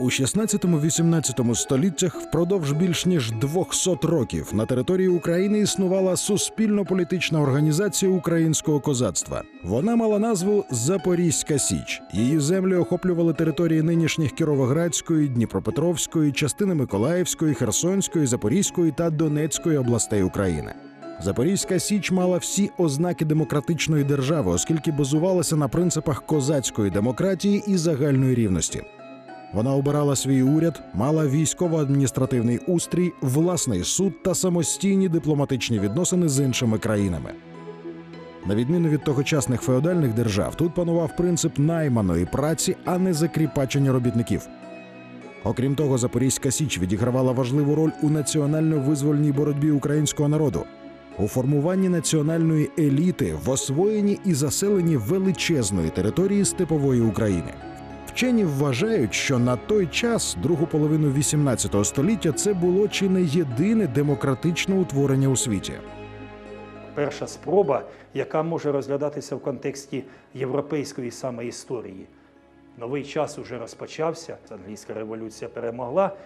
У 16-18 століттях впродовж більш ніж 200 років на території України існувала суспільно-політична організація українського козацтва. Вона мала назву Запорізька Січ. Її землі охоплювали території нинішніх Кіровоградської, Дніпропетровської, частини Миколаївської, Херсонської, Запорізької та Донецької областей України. Запорізька Січ мала всі ознаки демократичної держави, оскільки базувалася на принципах козацької демократії і загальної рівності. Вона обирала свій уряд, мала військово-адміністративний устрій, власний суд та самостійні дипломатичні відносини з іншими країнами. На відміну від тогочасних феодальних держав, тут панував принцип найманої праці, а не закріпачення робітників. Окрім того, Запорізька Січ відігравала важливу роль у національно-визвольній боротьбі українського народу, у формуванні національної еліти в освоєнні і заселенні величезної території степової України. Вчені вважають, що на той час, другу половину 18 століття, це було чи не єдине демократичне утворення у світі. перша спроба, яка може розглядатися в контексті європейської саме історії. Новий час уже розпочався. Англійська революція перемогла.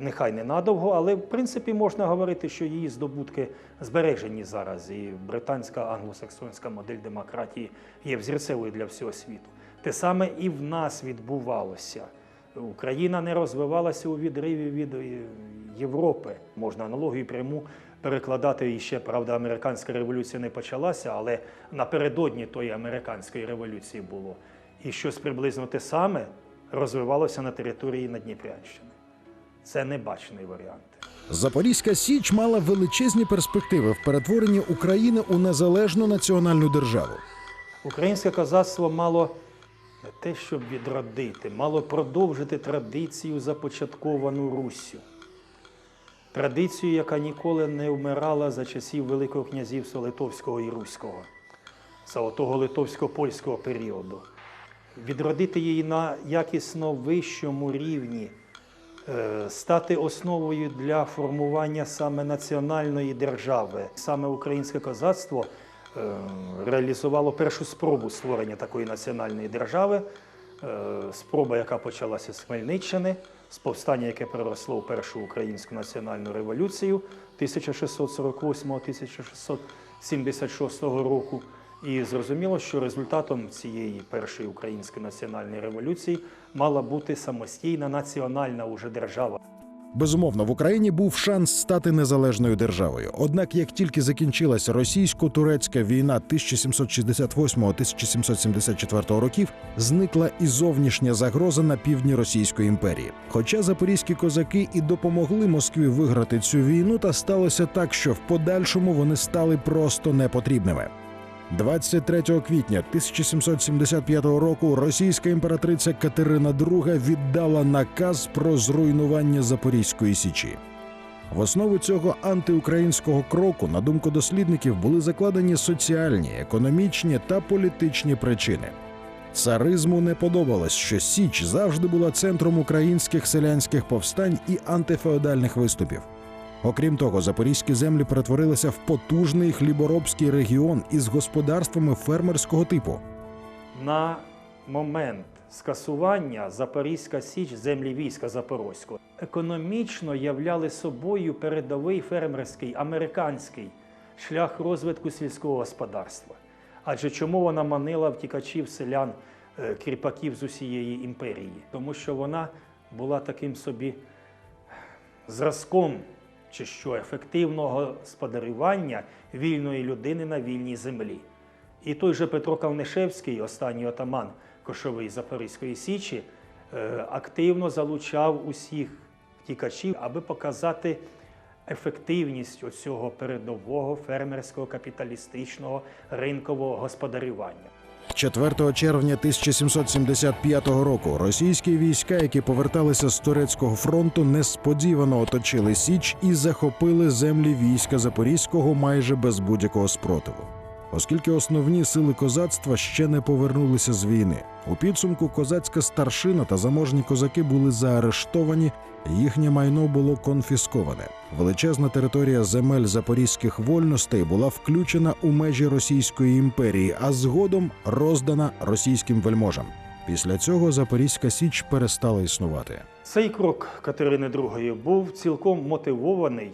Нехай не надовго, але в принципі можна говорити, що її здобутки збережені зараз. І британська англосаксонська модель демократії є взірцевою для всього світу. Те саме і в нас відбувалося. Україна не розвивалася у відриві від е, Європи. Можна аналогію пряму перекладати і ще, правда, американська революція не почалася, але напередодні тої американської революції було. І щось приблизно те саме розвивалося на території Надніпрянщини. Це небачений варіант. Запорізька Січ мала величезні перспективи в перетворенні України у незалежну національну державу. Українське козацтво мало не те, щоб відродити, мало продовжити традицію, започатковану Руссю. Традицію, яка ніколи не вмирала за часів Великого князівства Литовського і Руського, за отого литовсько-польського періоду. Відродити її на якісно вищому рівні, е, стати основою для формування саме національної держави. Саме українське козацтво реалізувало першу спробу створення такої національної держави. Е, Спроба, яка почалася з Хмельниччини, з повстання, яке переросло в першу українську національну революцію 1648-1676 року. І зрозуміло, що результатом цієї першої української національної революції мала бути самостійна національна уже держава. Безумовно, в Україні був шанс стати незалежною державою. Однак, як тільки закінчилася російсько-турецька війна 1768-1774 років, зникла і зовнішня загроза на півдні Російської імперії. Хоча запорізькі козаки і допомогли Москві виграти цю війну, та сталося так, що в подальшому вони стали просто непотрібними. 23 квітня 1775 року російська імператриця Катерина II віддала наказ про зруйнування Запорізької січі. В основу цього антиукраїнського кроку, на думку дослідників, були закладені соціальні, економічні та політичні причини. Царизму не подобалось, що Січ завжди була центром українських селянських повстань і антифеодальних виступів. Окрім того, запорізькі землі перетворилися в потужний хліборобський регіон із господарствами фермерського типу. На момент скасування Запорізька Січ землі війська Запорозького економічно являли собою передовий фермерський американський шлях розвитку сільського господарства. Адже чому вона манила втікачів селян, е, кріпаків з усієї імперії? Тому що вона була таким собі зразком чи що ефективного господарювання вільної людини на вільній землі. І той же Петро Кавнишевський, останній отаман Кошовий Запорізької Січі, е, активно залучав усіх втікачів, аби показати ефективність оцього передового фермерського капіталістичного ринкового господарювання. 4 червня 1775 року російські війська, які поверталися з турецького фронту, несподівано оточили Січ і захопили землі війська Запорізького майже без будь-якого спротиву. Оскільки основні сили козацтва ще не повернулися з війни. У підсумку козацька старшина та заможні козаки були заарештовані, їхнє майно було конфісковане. Величезна територія земель запорізьких вольностей була включена у межі Російської імперії, а згодом роздана російським вельможам. Після цього Запорізька Січ перестала існувати. Цей крок Катерини II був цілком мотивований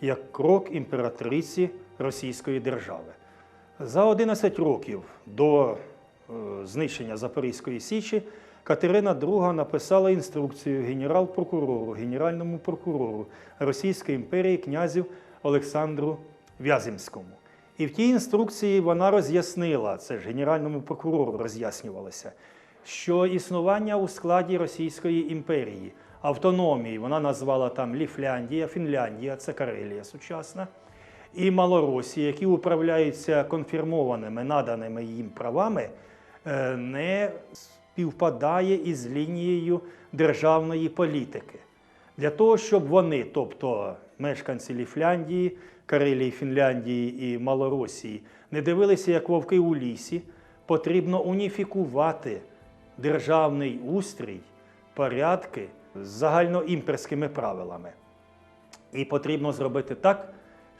як крок імператриці Російської держави. За 11 років до е, знищення Запорізької Січі Катерина II написала інструкцію генерал-прокурору, генеральному прокурору Російської імперії князю Олександру Вяземському. І в тій інструкції вона роз'яснила, це ж генеральному прокурору роз'яснювалося, що існування у складі Російської імперії, автономії, вона назвала там Ліфляндія, Фінляндія, це Карелія сучасна, і Малоросія, які управляються конфірмованими, наданими їм правами, е, не співпадає із лінією державної політики. Для того, щоб вони, тобто мешканці Ліфляндії, Карелії, Фінляндії і Малоросії, не дивилися як вовки у лісі, потрібно уніфікувати державний устрій, порядки з загальноімперськими правилами. І потрібно зробити так,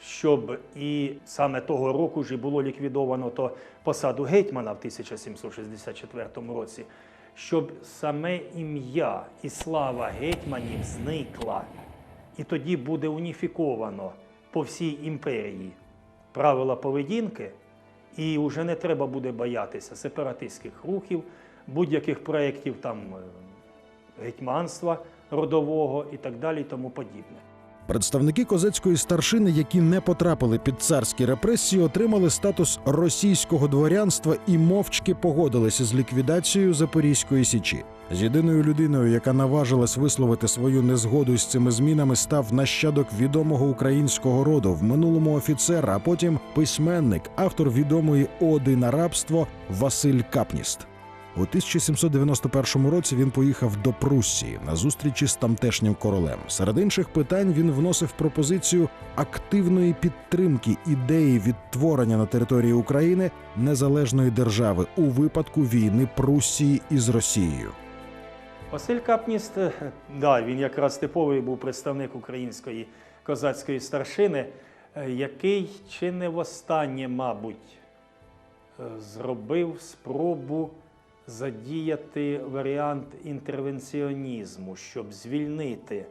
щоб і саме того року і було ліквідовано то посаду гетьмана в 1764 році, щоб саме ім'я і слава гетьманів зникла. І тоді буде уніфіковано по всій імперії правила поведінки, і вже не треба буде боятися сепаратистських рухів, будь-яких проєктів там е, гетьманства родового і так далі, і тому подібне. Представники козацької старшини, які не потрапили під царські репресії, отримали статус російського дворянства і мовчки погодилися з ліквідацією Запорізької січі. З єдиною людиною, яка наважилась висловити свою незгоду з цими змінами, став нащадок відомого українського роду, в минулому офіцер, а потім письменник, автор відомої оди на рабство Василь Капніст. У 1791 році він поїхав до Пруссії на зустрічі з тамтешнім королем. Серед інших питань він вносив пропозицію активної підтримки ідеї відтворення на території України незалежної держави у випадку війни Пруссії із Росією. Василь Капніст, да, він якраз типовий був представник української козацької старшини, який чи не востаннє, мабуть, е, зробив спробу задіяти варіант інтервенціонізму, щоб звільнити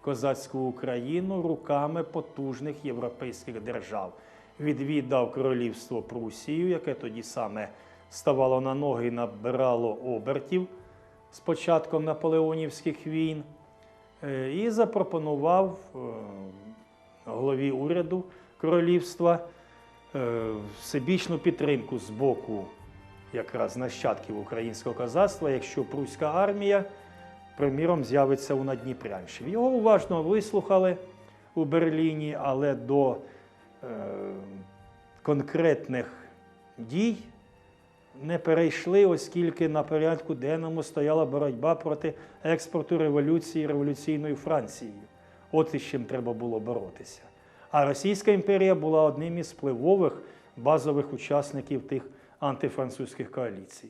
козацьку Україну руками потужних європейських держав. Відвідав королівство Прусію, яке тоді саме ставало на ноги і набирало обертів з початком наполеонівських війн, е, і запропонував е, голові уряду королівства е, всебічну підтримку з боку якраз нащадків українського козацтва, якщо пруська армія, приміром, з'явиться у Надніпрянщині. Його уважно вислухали у Берліні, але до е, конкретних дій не перейшли, оскільки на порядку денному стояла боротьба проти експорту революції революційною Францією. От із чим треба було боротися. А Російська імперія була одним із впливових базових учасників тих антифранцузьких коаліцій.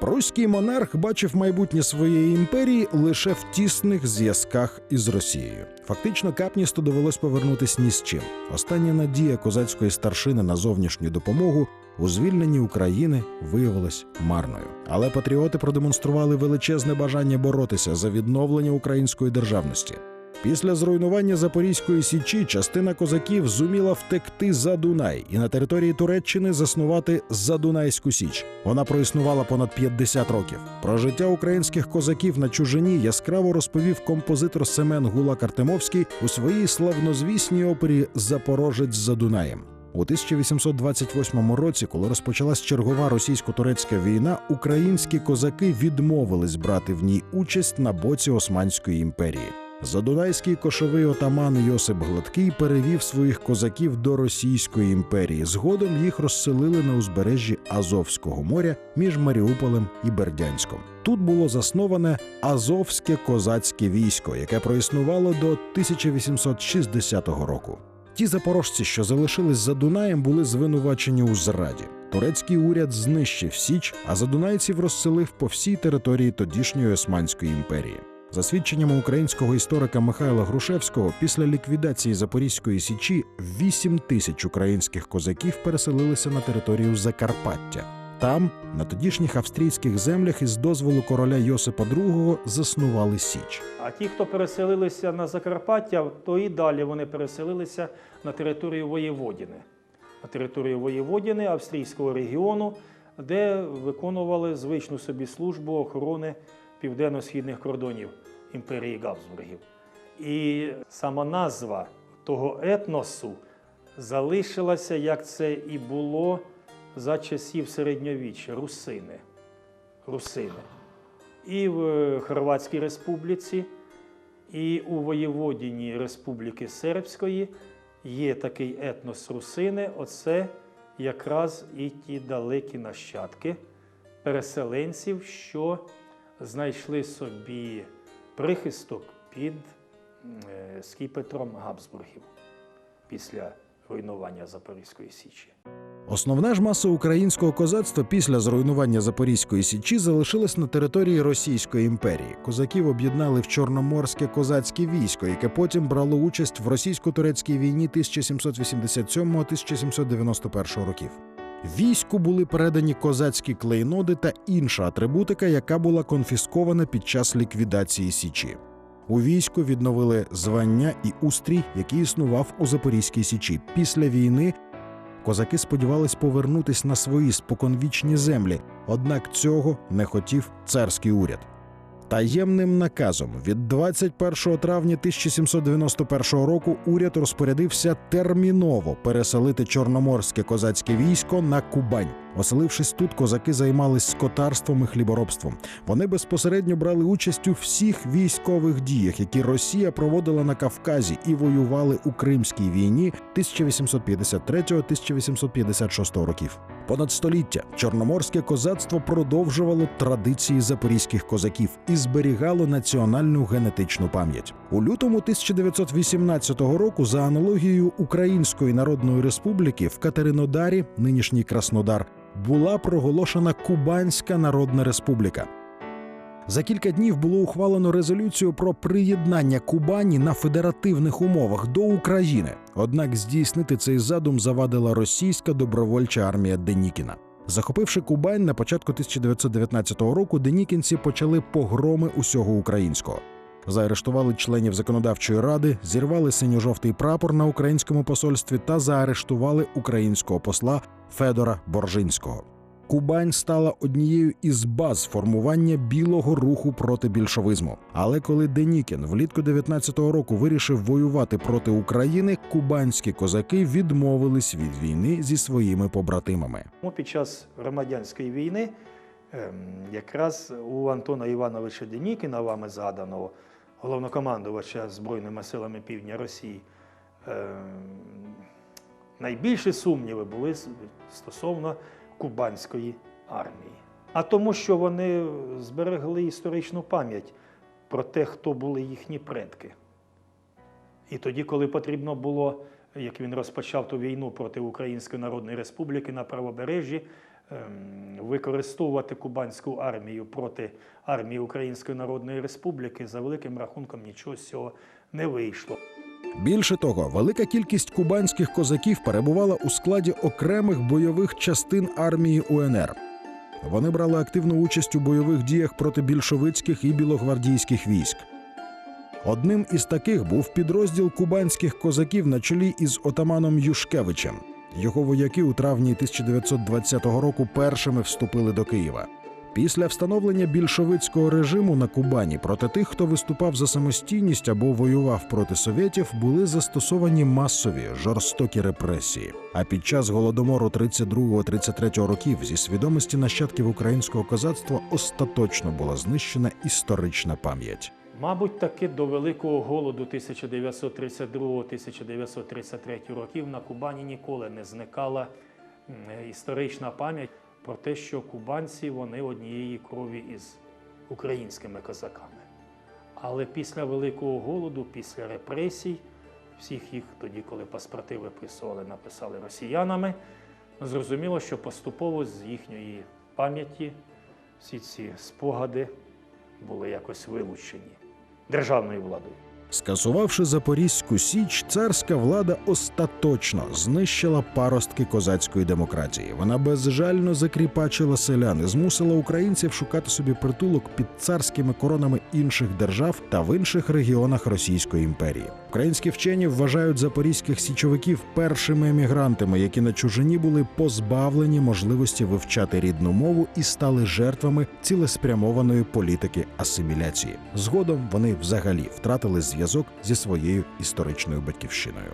Пруський монарх бачив майбутнє своєї імперії лише в тісних зв'язках із Росією. Фактично, Капністу довелось повернутись ні з чим. Остання надія козацької старшини на зовнішню допомогу у звільненні України виявилась марною. Але патріоти продемонстрували величезне бажання боротися за відновлення української державності. Після зруйнування Запорізької січі частина козаків зуміла втекти за Дунай і на території Туреччини заснувати Задунайську Січ. Вона проіснувала понад 50 років. Про життя українських козаків на чужині яскраво розповів композитор Семен Гулак Артемовський у своїй славнозвісній опері Запорожець за Дунаєм. У 1828 році, коли розпочалась чергова російсько-турецька війна, українські козаки відмовились брати в ній участь на боці Османської імперії. Задунайський кошовий отаман Йосип Гладкий перевів своїх козаків до Російської імперії. Згодом їх розселили на узбережжі Азовського моря між Маріуполем і Бердянськом. Тут було засноване Азовське козацьке військо, яке проіснувало до 1860 року. Ті запорожці, що залишились за Дунаєм, були звинувачені у зраді. Турецький уряд знищив Січ, а задунайців розселив по всій території тодішньої Османської імперії. За свідченнями українського історика Михайла Грушевського, після ліквідації Запорізької січі 8 тисяч українських козаків переселилися на територію Закарпаття. Там, на тодішніх австрійських землях, із дозволу короля Йосипа II заснували Січ. А ті, хто переселилися на Закарпаття, то і далі вони переселилися на територію Воєводіни. На територію Воєводіни, австрійського регіону, де виконували звичну собі службу охорони південно-східних кордонів імперії Габсбургів. І сама назва того етносу залишилася, як це і було за часів середньовіччя русини. Русини і в Хорватській республіці, і у воєводіні Республіки Сербської є такий етнос русини. Оце якраз і ті далекі нащадки переселенців, що знайшли собі прихисток під е, скіпетром Габсбургів після руйнування Запорізької Січі. Основна ж маса українського козацтва після зруйнування Запорізької січі залишилась на території Російської імперії. Козаків об'єднали в Чорноморське козацьке військо, яке потім брало участь в російсько-турецькій війні 1787-1791 років. Війську були передані козацькі клейноди та інша атрибутика, яка була конфіскована під час ліквідації січі. У війську відновили звання і устрій, який існував у Запорізькій січі. Після війни козаки сподівались повернутись на свої споконвічні землі, однак цього не хотів царський уряд. Таємним наказом від 21 травня 1791 року уряд розпорядився терміново переселити чорноморське козацьке військо на Кубань. Оселившись тут, козаки займались скотарством і хліборобством. Вони безпосередньо брали участь у всіх військових діях, які Росія проводила на Кавказі, і воювали у Кримській війні 1853-1856 років. Понад століття чорноморське козацтво продовжувало традиції запорізьких козаків і зберігало національну генетичну пам'ять. У лютому 1918 року, за аналогією Української Народної Республіки, в Катеринодарі, нинішній Краснодар, була проголошена Кубанська Народна Республіка. За кілька днів було ухвалено резолюцію про приєднання Кубані на федеративних умовах до України. Однак здійснити цей задум завадила російська добровольча армія Денікіна. Захопивши Кубань на початку 1919 року, денікінці почали погроми усього українського. Заарештували членів законодавчої ради, зірвали синьо-жовтий прапор на українському посольстві та заарештували українського посла Федора Боржинського. Кубань стала однією із баз формування білого руху проти більшовизму. Але коли Денікін влітку 19-го року вирішив воювати проти України, кубанські козаки відмовились від війни зі своїми побратимами. Під час громадянської війни ем, якраз у Антона Івановича Денікіна, вами згаданого, головнокомандувача Збройними силами Півдня Росії, ем, найбільші сумніви були стосовно кубанської армії. А тому, що вони зберегли історичну пам'ять про те, хто були їхні предки. І тоді, коли потрібно було, як він розпочав ту війну проти Української Народної Республіки на правобережжі, використовувати кубанську армію проти армії Української Народної Республіки, за великим рахунком нічого з цього не вийшло. Більше того, велика кількість кубанських козаків перебувала у складі окремих бойових частин армії УНР. Вони брали активну участь у бойових діях проти більшовицьких і білогвардійських військ. Одним із таких був підрозділ кубанських козаків на чолі із отаманом Юшкевичем. Його вояки у травні 1920 року першими вступили до Києва. Після встановлення більшовицького режиму на Кубані проти тих, хто виступав за самостійність або воював проти совєтів, були застосовані масові жорстокі репресії. А під час голодомору 32-33 років зі свідомості нащадків українського козацтва остаточно була знищена історична пам'ять. Мабуть, таки до Великого голоду 1932-1933 років на Кубані ніколи не зникала історична пам'ять про те, що кубанці вони однієї крові із українськими козаками. Але після Великого голоду, після репресій, всіх їх тоді, коли паспорти виписували, написали росіянами, зрозуміло, що поступово з їхньої пам'яті всі ці спогади були якось вилучені державною владою. Скасувавши Запорізьку Січ, царська влада остаточно знищила паростки козацької демократії. Вона безжально закріпачила селян і змусила українців шукати собі притулок під царськими коронами інших держав та в інших регіонах Російської імперії. Українські вчені вважають запорізьких січовиків першими емігрантами, які на чужині були позбавлені можливості вивчати рідну мову і стали жертвами цілеспрямованої політики асиміляції. Згодом вони взагалі втратили зв'язок зі своєю історичною батьківщиною.